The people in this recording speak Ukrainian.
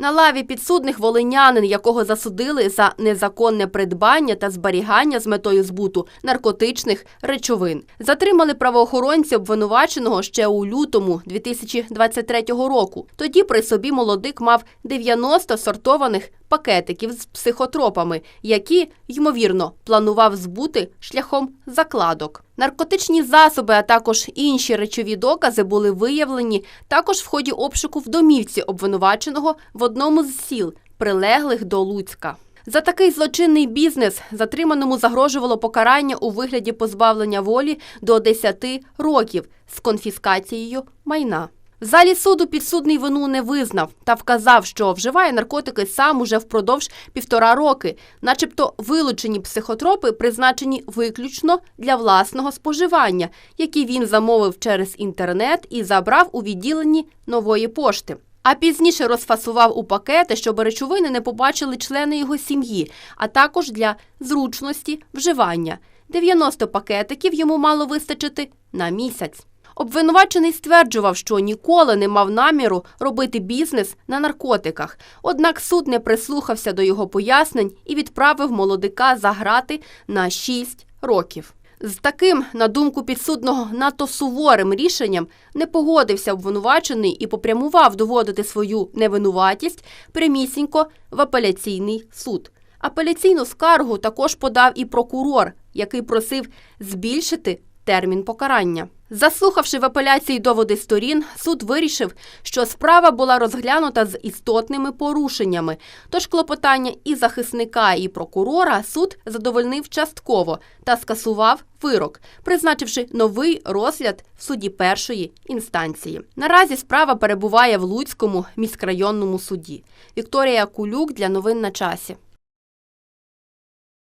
На лаві підсудних волинянин, якого засудили за незаконне придбання та зберігання з метою збуту наркотичних речовин. Затримали правоохоронці обвинуваченого ще у лютому 2023 року. Тоді при собі молодик мав 90 сортованих пакетиків з психотропами, які, ймовірно, планував збути шляхом закладок. Наркотичні засоби, а також інші речові докази були виявлені також в ході обшуку в домівці обвинуваченого в одному з сіл, прилеглих до Луцька. За такий злочинний бізнес затриманому загрожувало покарання у вигляді позбавлення волі до 10 років з конфіскацією майна. В залі суду підсудний вину не визнав та вказав, що вживає наркотики сам уже впродовж півтора роки, начебто вилучені психотропи призначені виключно для власного споживання, які він замовив через інтернет і забрав у відділенні нової пошти. А пізніше розфасував у пакети, щоб речовини не побачили члени його сім'ї, а також для зручності вживання. 90 пакетиків йому мало вистачити на місяць. Обвинувачений стверджував, що ніколи не мав наміру робити бізнес на наркотиках. Однак суд не прислухався до його пояснень і відправив молодика за грати на 6 років. З таким, на думку підсудного, надто суворим рішенням не погодився обвинувачений і попрямував доводити свою невинуватість прямісінько в апеляційний суд. Апеляційну скаргу також подав і прокурор, який просив збільшити термін покарання. Заслухавши в апеляції доводи сторін, суд вирішив, що справа була розглянута з істотними порушеннями. Тож клопотання і захисника, і прокурора суд задовольнив частково та скасував вирок, призначивши новий розгляд в суді першої інстанції. Наразі справа перебуває в Луцькому міськрайонному суді. Вікторія Кулюк для новин на часі.